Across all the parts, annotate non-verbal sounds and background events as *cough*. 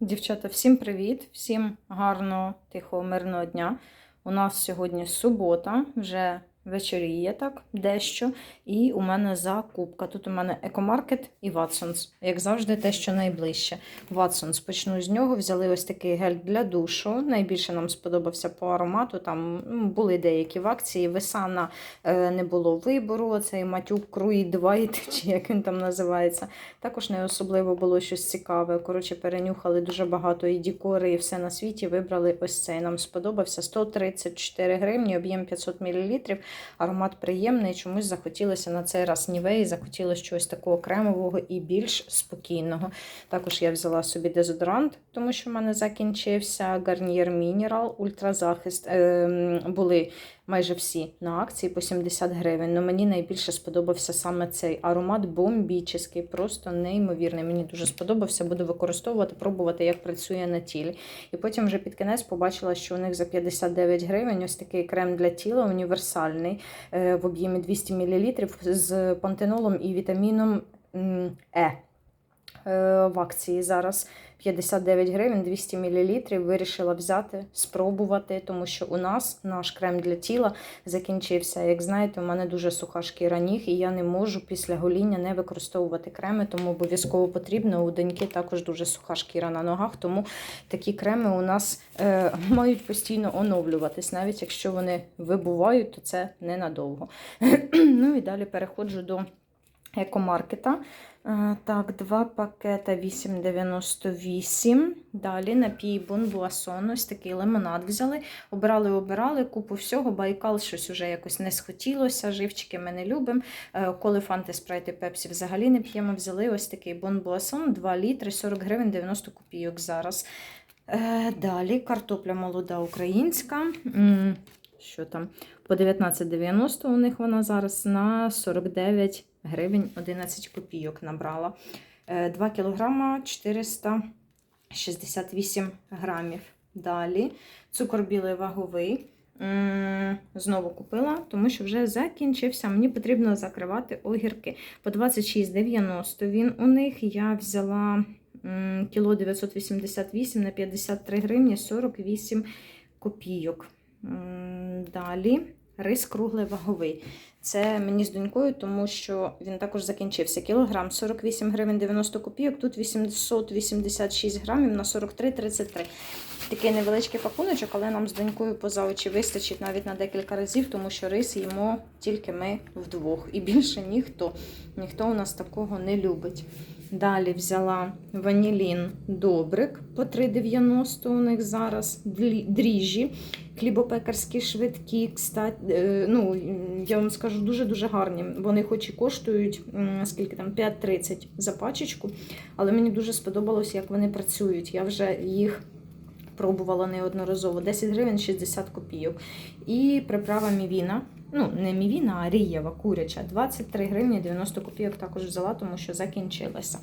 Дівчата, всім привіт, всім гарного, тихого, мирного дня. У нас сьогодні субота, вже вечоріє так, дещо. І у мене закупка. Тут у мене екомаркет і Watsons. Як завжди, те, що найближче. Watsons, почну з нього. Взяли ось такий гель для душу. Найбільше нам сподобався по аромату. Там були деякі в акції. Весана е, не було вибору. Цей матюк Круїд White, *laughs* чи як він там називається. Також не особливо було щось цікаве. Коротше, перенюхали дуже багато і дікори, і все на світі. Вибрали ось цей. Нам сподобався 134 гривні, об'єм 500 мл. Аромат приємний. Чомусь захотілося на цей раз і захотілося чогось такого кремового і більш спокійного. Також я взяла собі дезодорант, тому що в мене закінчився Garnier Мінерал, Ультразахист. Е, були майже всі на акції по 70 гривень. Но мені найбільше сподобався саме цей аромат бомбічний, просто неймовірний. Мені дуже сподобався. Буду використовувати, пробувати, як працює на тілі. І потім вже під кінець побачила, що у них за 59 гривень ось такий крем для тіла універсальний е, в об'ємі 200 мл з пантенолом і вітаміном Е. Е, В акції зараз 59 гривень 200 мл. Вирішила взяти, спробувати, тому що у нас наш крем для тіла закінчився. Як знаєте, у мене дуже суха шкіра ніг, і я не можу після гоління не використовувати креми, тому обов'язково потрібно. У доньки також дуже суха шкіра на ногах, тому такі креми у нас е, *laughs* мають постійно оновлюватись. Навіть якщо вони вибувають, то це ненадовго. *clears throat* ну і далі переходжу до екомаркета. Е, Так, два пакета 8,98. Далі напій Бонбуасон, ось такий лимонад взяли. Обирали, обирали купу всього. Байкал щось уже якось не схотілося. Живчики ми не любимо. Е, Коли фанти, спрайти, пепсі взагалі не п'ємо. Взяли ось такий Бонбуасон, 2 літри, 40 гривень, 90 копійок зараз. Е, Далі картопля молода українська. Що там? По 19,90 у них вона зараз на 49 гривень 11 копійок набрала. 2 кілограма 468 грамів. Далі цукор білий ваговий. Знову купила, тому що вже закінчився. Мені потрібно закривати огірки. По 26,90 він у них. Я взяла кіло 988 на 53 гривні 48 копійок. Далі рис круглий ваговий. Це мені з донькою, тому що він також закінчився. Кілограм 48 гривень 90 копійок, тут 886 грамів на 43,33. Такий невеличкий пакуночок, але нам з донькою поза очі вистачить навіть на декілька разів, тому що рис їмо тільки ми вдвох. І більше ніхто. Ніхто у нас такого не любить. Далі взяла ванілін добрик по 3,90 у них зараз дріжджі. Хлібопекарські швидкі, кстати, е, ну, я вам скажу, дуже-дуже гарні. Вони хоч і коштують скільки там 5,30 за пачечку, але мені дуже сподобалось, як вони працюють. Я вже їх пробувала неодноразово. 10 гривень 60 копійок. І приправа мівіна. Ну, не мівіна, а рієва, куряча. 23 гривні 90 копійок також взяла, тому що закінчилася.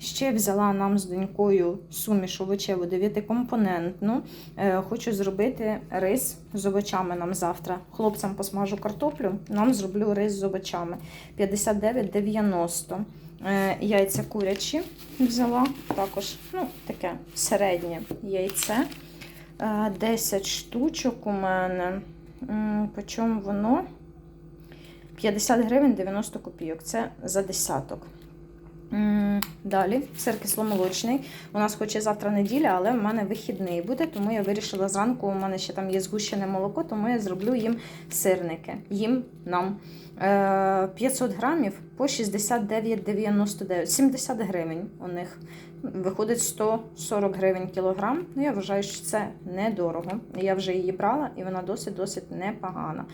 Ще взяла нам з донькою суміш овочеву 9-компонентну. Е, Хочу зробити рис з овочами нам завтра. Хлопцям посмажу картоплю, нам зроблю рис з овочами. 59,90. Е, Яйця курячі взяла. Також ну, таке середнє яйце. Е, 10 штучок у мене. Почому воно? 50 гривень 90 копійок. Це за десяток. Далі сир кисломолочний. У нас хоч завтра неділя, але в мене вихідний буде, тому я вирішила зранку. У мене ще там є згущене молоко, тому я зроблю їм сирники. Їм нам Е, 500 грамів по 69,99. 70 гривень у них. Виходить 140 гривень кілограм. Ну, я вважаю, що це недорого. Я вже її брала і вона досить-досить непогана.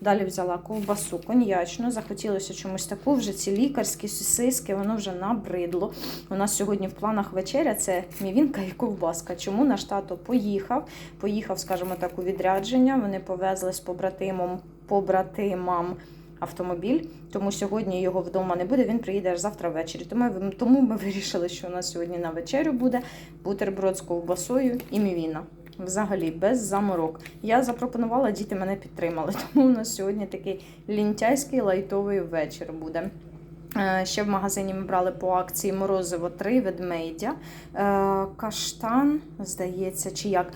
Далі взяла ковбасу коньячну. Захотілося чомусь таку, вже ці лікарські сосиски, воно вже набридло. У нас сьогодні в планах вечеря це мівінка і ковбаска. Чому наш тато поїхав? Поїхав, скажімо так, у відрядження. Вони повезли з побратимом, побратимам автомобіль, тому сьогодні його вдома не буде, він приїде аж завтра ввечері. Тому, тому ми *laughs* вирішили, що у нас сьогодні на вечерю буде бутерброд з ковбасою і мівіна. Взагалі, без заморок. Я запропонувала, діти мене підтримали. *laughs* Тому у нас сьогодні такий лінтяйський лайтовий вечір буде. Е, Ще в магазині ми брали по акції морозиво 3 ведмедя, е, каштан, здається, чи як. Е,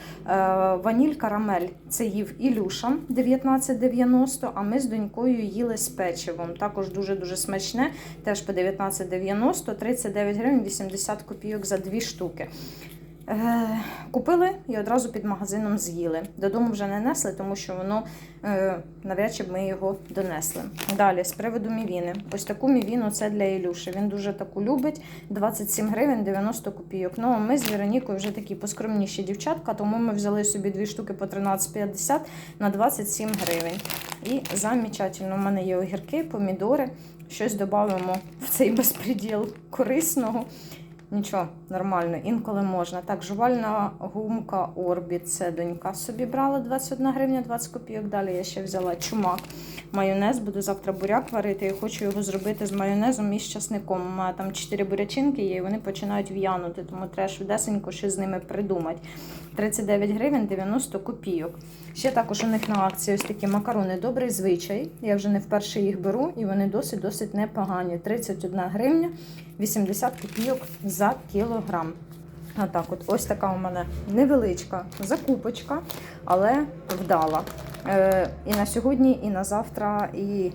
Ваніль карамель це їв Ілюша 19,90, а ми з донькою їли з печивом. Також дуже-дуже смачне, теж по 19,90, 39 гривень 80 копійок за дві штуки. Е, Купили і одразу під магазином з'їли. Додому вже не несли, тому що воно е, навряд чи б ми його донесли. Далі, з приводу мівіни. Ось таку мівіну це для Ілюші. Він дуже таку любить. 27 гривень 90 копійок. Ну, а ми з Веронікою вже такі поскромніші дівчатка, тому ми взяли собі дві штуки по 13,50 на 27 гривень. І замечательно, у мене є огірки, помідори. Щось додамо в цей *laughs* безпреділ корисного. Нічого, нормально, інколи можна. Так, жувальна гумка Орбіт. Це донька собі брала 21 гривня 20 копійок. Далі я ще взяла чумак. Майонез, буду завтра буряк варити. Я хочу його зробити з майонезом і з часником. У мене там 4 бурячинки є, і вони починають в'янути, тому треба швидесенько щось з ними придумати. 39 гривень 90 копійок. Ще також у них на акції ось такі макарони добрий звичай. Я вже не вперше їх беру, і вони досить-досить непогані. 31 гривня 80 копійок за кілограм. Отак от. Ось така у мене невеличка закупочка, але вдала. Е, і на сьогодні, і на завтра, і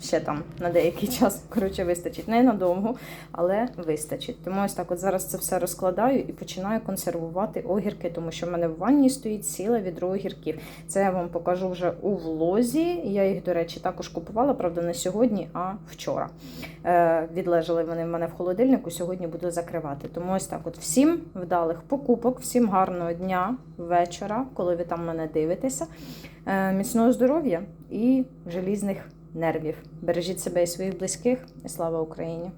ще там на деякий *laughs* час коротше, вистачить. Не надовго, але вистачить. Тому ось так от зараз це все розкладаю і починаю консервувати огірки, тому що в мене в ванні стоїть ціле відро огірків. Це я вам покажу вже у влозі. Я їх, до речі, також купувала, правда, не сьогодні, а вчора. Е, відлежали вони в мене в холодильнику, сьогодні буду закривати. Тому ось так: от всім вдалих покупок, всім гарного дня, вечора, коли ви там мене дивитеся. Е, міцного здоров'я і желізних нервів. Бережіть себе і своїх близьких, і слава Україні!